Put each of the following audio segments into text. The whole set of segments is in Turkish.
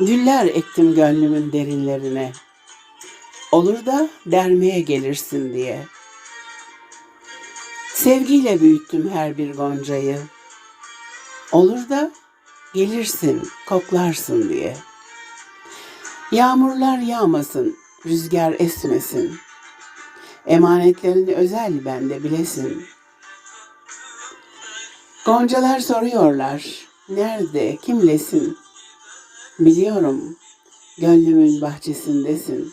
Güller ektim gönlümün derinlerine. Olur da dermeye gelirsin diye. Sevgiyle büyüttüm her bir goncayı. Olur da gelirsin, koklarsın diye. Yağmurlar yağmasın, rüzgar esmesin. Emanetlerini özel bende bilesin. Goncalar soruyorlar, nerede, kimlesin? Biliyorum, gönlümün bahçesindesin.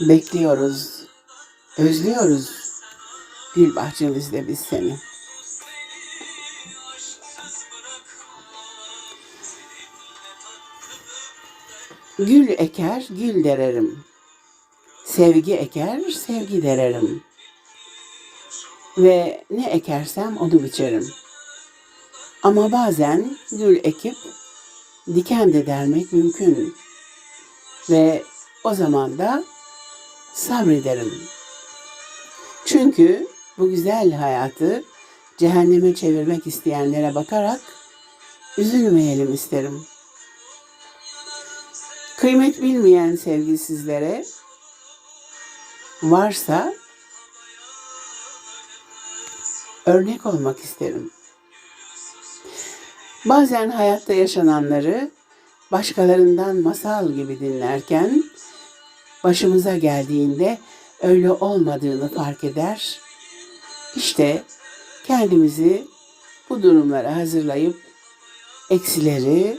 Bekliyoruz, özlüyoruz gül bahçemizde biz seni. Gül eker, gül dererim. Sevgi eker, sevgi dererim. Ve ne ekersem onu biçerim. Ama bazen gül ekip diken de dermek mümkün. Ve o zaman da sabrederim. Çünkü bu güzel hayatı cehenneme çevirmek isteyenlere bakarak üzülmeyelim isterim. Kıymet bilmeyen sevgisizlere varsa örnek olmak isterim. Bazen hayatta yaşananları başkalarından masal gibi dinlerken başımıza geldiğinde öyle olmadığını fark eder. İşte kendimizi bu durumlara hazırlayıp eksileri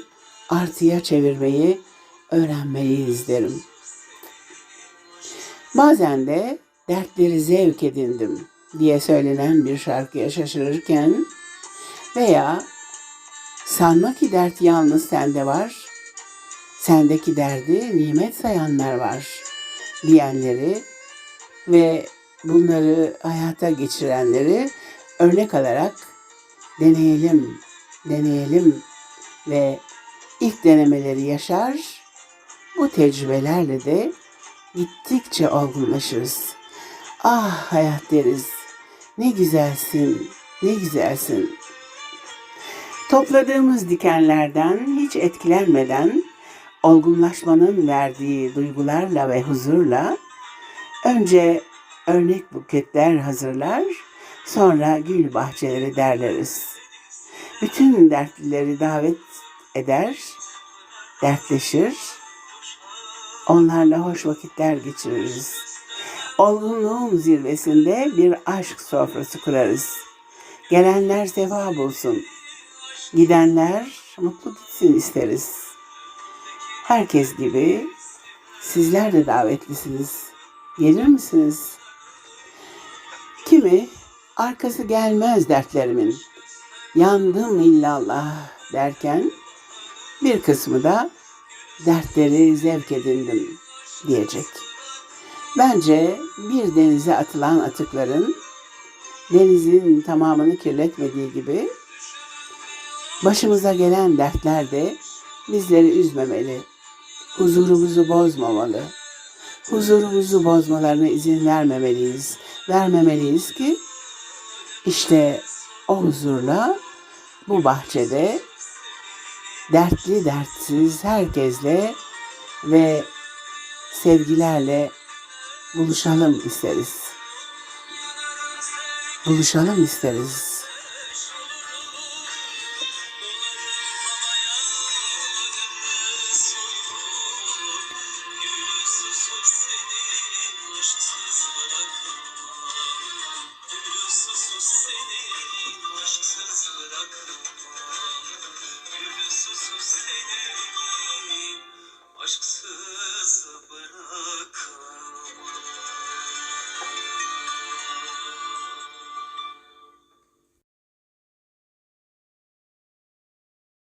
artıya çevirmeyi öğrenmeliyiz derim. Bazen de dertleri zevk edindim diye söylenen bir şarkıya şaşırırken veya sanma ki dert yalnız sende var, sendeki derdi nimet sayanlar var diyenleri ve bunları hayata geçirenleri örnek alarak deneyelim, deneyelim ve ilk denemeleri yaşar, bu tecrübelerle de gittikçe olgunlaşırız. Ah hayat deriz, ne güzelsin, ne güzelsin. Topladığımız dikenlerden hiç etkilenmeden olgunlaşmanın verdiği duygularla ve huzurla önce örnek buketler hazırlar, sonra gül bahçeleri derleriz. Bütün dertlileri davet eder, dertleşir, onlarla hoş vakitler geçiririz. Olgunluğun zirvesinde bir aşk sofrası kurarız. Gelenler sefa bulsun, gidenler mutlu gitsin isteriz. Herkes gibi sizler de davetlisiniz. Gelir misiniz? Kimi arkası gelmez dertlerimin. Yandım illallah derken bir kısmı da dertleri zevk edindim diyecek. Bence bir denize atılan atıkların denizin tamamını kirletmediği gibi başımıza gelen dertler de bizleri üzmemeli, huzurumuzu bozmamalı. Huzurumuzu bozmalarına izin vermemeliyiz. Vermemeliyiz ki işte o huzurla bu bahçede dertli dertsiz herkesle ve sevgilerle buluşalım isteriz. Buluşalım isteriz.